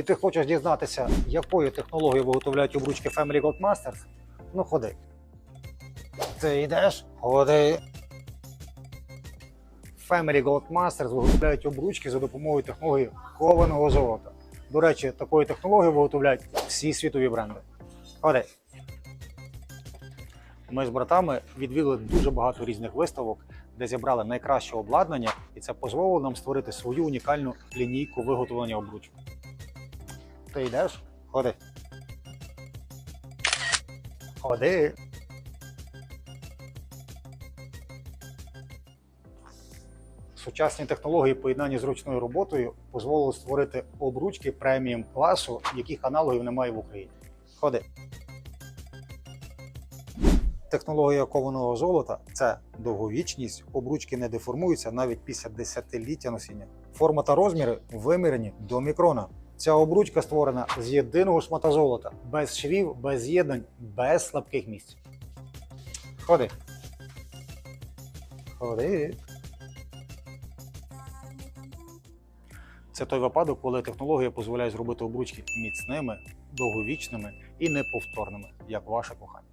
І ти хочеш дізнатися, якою технологією виготовляють обручки Family Gold Masters? Ну ходи. Ти йдеш? Ходи. Family Gold Masters виготовляють обручки за допомогою технології кованого золота. До речі, такою технологією виготовляють всі світові бренди. Ходи. Ми з братами відвідали дуже багато різних виставок, де зібрали найкраще обладнання, і це дозволило нам створити свою унікальну лінійку виготовлення обручок. Ти йдеш? Ходи. Ходи. Сучасні технології поєднання з ручною роботою дозволили створити обручки преміум класу, яких аналогів немає в Україні. Ходи. Технологія кованого золота це довговічність, обручки не деформуються навіть після десятиліття носіння. Форма та розміри вимірені до мікрона. Ця обручка створена з єдиного шмата золота, без швів, без з'єднань, без слабких місць. Ходи. Ходи. Це той випадок, коли технологія дозволяє зробити обручки міцними, довговічними і неповторними, як ваше кохання.